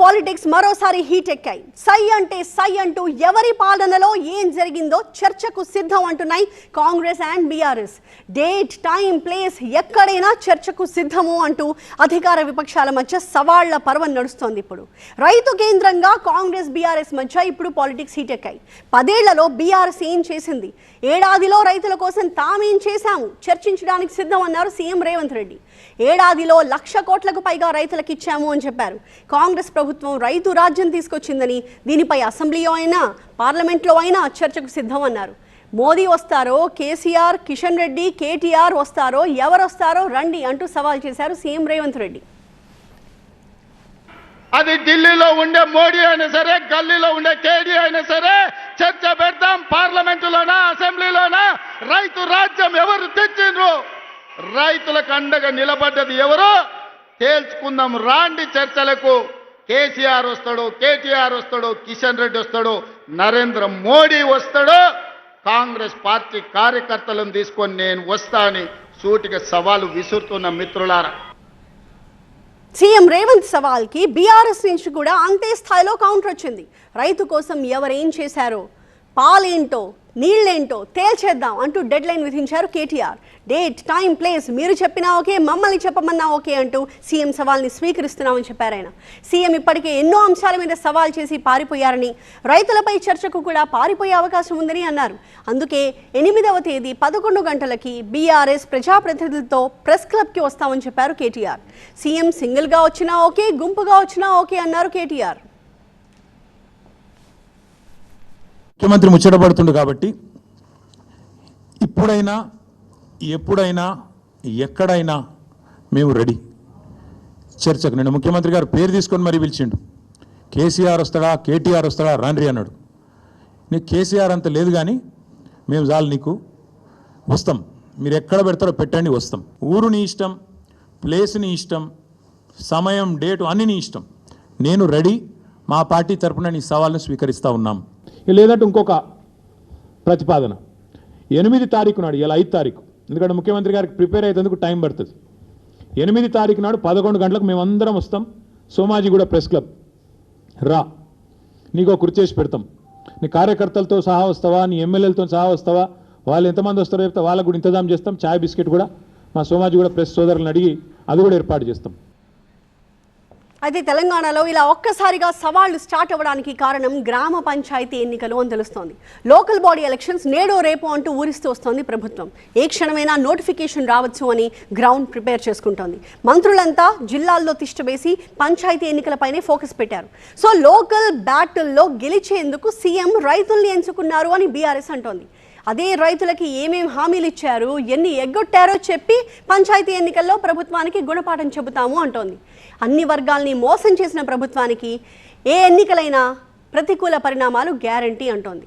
Politics మరోసారి heat ఎక్కాయి. సై అంటే సై అంటూ ఎవరి పాలనలో ఏం జరిగిందో చర్చకు సిద్ధం అంటున్నాయి Congress and BRS. Date time place ఎక్కడైనా చర్చకు సిద్ధము అంటూ అధికార విపక్షాల మధ్య సవాళ్ళ పర్వం నడుస్తోంది ఇప్పుడు. రైతు కేంద్రంగా కాంగ్రెస్ బీఆర్ఎస్ మధ్య ఇప్పుడు పాలిటిక్స్ హీట్ ఎక్కాయి. పదేళ్ళలో బీఆర్ఎస్ ఏం చేసింది? ఏడాదిలో రైతుల కోసం తామేం చేశాము? చర్చించడానికి సిద్ధం అన్నారు సీఎం రేవంత్ రెడ్డి. ఏడాదిలో లక్ష కోట్లకు పైగా రైతులకు ఇచ్చాము అని చెప్పారు. కాంగ్రెస్ ప్రభుత్వం రైతు రాజ్యం తీసుకొచ్చిందని దీనిపై అసెంబ్లీలో అయినా పార్లమెంట్లో అయినా చర్చకు సిద్ధం అన్నారు మోదీ వస్తారో కేసీఆర్ కిషన్ రెడ్డి కేటీఆర్ వస్తారో ఎవరు వస్తారో రండి అంటూ సవాల్ చేశారు సీఎం రేవంత్ రెడ్డి. అది ఢిల్లీలో ఉండే మోడీ అయినా సరే గల్లీలో ఉండే కేడీ అయినా సరే చర్చ పెడతాం పార్లమెంటులోనా అసెంబ్లీలోనా? రైతు రాజ్యం ఎవరు తెచ్చిండ్రు? రైతులకు అండగా నిలబడ్డది ఎవరు? తేల్చుకుందాం రాండి చర్చలకు. కేసీఆర్ వస్తాడు కేటీఆర్ వస్తాడు కిషన్ రెడ్డి వస్తాడు నరేంద్ర మోడీ వస్తాడు కాంగ్రెస్ పార్టీ కార్యకర్తలను తీసుకొని నేను వస్తా అని సూటిగా సవాలు విసురుతున్న మిత్రులారా. సీఎం రేవంత్ సవాల్కి బీఆర్ఎస్ నుంచి కూడా అంతే స్థాయిలో కౌంటర్ వచ్చింది. రైతు కోసం ఎవరేం చేశారో పాలేంటో నీళ్ళేంటో తేల్చేద్దాం అంటూ డెడ్ లైన్ విధించారు కేటీఆర్. డేట్ టైం ప్లేస్ మీరు చెప్పినా ఓకే మమ్మల్ని చెప్పమన్నా ఓకే అంటూ సీఎం సవాల్ని స్వీకరిస్తున్నామని చెప్పారు ఆయన. సీఎం ఇప్పటికే ఎన్నో అంశాల మీద సవాల్ చేసి పారిపోయారని రైతులపై చర్చకు కూడా పారిపోయే అవకాశం ఉందని అన్నారు. అందుకే ఎనిమిదవ తేదీ పదకొండు గంటలకి బీఆర్ఎస్ ప్రజాప్రతినిధులతో ప్రెస్ క్లబ్కి వస్తామని చెప్పారు కేటీఆర్. సీఎం సింగిల్గా వచ్చినా ఓకే గుంపుగా వచ్చినా ఓకే అన్నారు కేటీఆర్. ముఖ్యమంత్రి ముచ్చటపడుతుండు కాబట్టి ఇప్పుడైనా ఎప్పుడైనా ఎక్కడైనా మేము రెడీ. చర్చకు నేను ముఖ్యమంత్రి గారు పేరు తీసుకొని మరీ పిలిచిండు. కేసీఆర్ వస్తాడా కేటీఆర్ వస్తాడా రాండ్రి అన్నాడు. నీకు కేసీఆర్ అంత లేదు కానీ మేము చాలు నీకు వస్తాం. మీరు ఎక్కడ పెడతారో పెట్టండి వస్తాం. ఊరు నీ ఇష్టం ప్లేస్ నీ ఇష్టం సమయం డేటు అన్ని నీ ఇష్టం. నేను రెడీ మా పార్టీ తరపున నీ సవాల్ను స్వీకరిస్తూ ఉన్నాం. లేదంటే ఇంకొక ప్రతిపాదన. ఎనిమిది తారీఖు నాడు ఇలా ఐదు తారీఖు. ఎందుకంటే ముఖ్యమంత్రి గారికి ప్రిపేర్ అయ్యేందుకు టైం పడుతుంది. ఎనిమిది తారీఖు నాడు పదకొండు గంటలకు మేమందరం వస్తాం. Somajiguda press club. రా. నీకు కుర్చీ చేసి పెడతాం. నీ కార్యకర్తలతో సహా వస్తావా? నీ ఎమ్మెల్యేలతో సహా వస్తావా? వాళ్ళు ఎంతమంది వస్తారో చెప్తే వాళ్ళకు కూడా ఇంతజాం చేస్తాం. చాయ్ బిస్కెట్ కూడా మా సోమాజిగూడ ప్రెస్ సోదరులను అడిగి అది కూడా ఏర్పాటు చేస్తాం. అయితే తెలంగాణలో ఇలా ఒక్కసారిగా సవాళ్ళు స్టార్ట్ అవ్వడానికి కారణం గ్రామ పంచాయతీ ఎన్నికలు అని తెలుస్తోంది. లోకల్ బాడీ ఎలక్షన్స్ నేడో రేపు అంటూ ఊరిస్తూ వస్తోంది ప్రభుత్వం. ఏ క్షణమైనా నోటిఫికేషన్ రావచ్చు అని గ్రౌండ్ ప్రిపేర్ చేసుకుంటోంది. మంత్రులంతా జిల్లాల్లో తిష్టవేసి పంచాయతీ ఎన్నికలపైనే ఫోకస్ పెట్టారు. సో లోకల్ బ్యాటిల్లో గెలిచేందుకు సీఎం రైతుల్ని ఎంచుకున్నారు అని బీఆర్ఎస్ అంటోంది. అదే రైతులకి ఏమేమి హామీలు ఇచ్చారు ఎన్ని ఎగ్గొట్టారో చెప్పి పంచాయతీ ఎన్నికల్లో ప్రభుత్వానికి గుణపాఠం చెబుతాము అంటోంది. అన్ని వర్గాల్ని మోసం చేసిన ప్రభుత్వానికి ఏ ఎన్నికలైనా ప్రతికూల పరిణామాలు గ్యారంటీ అంటోంది.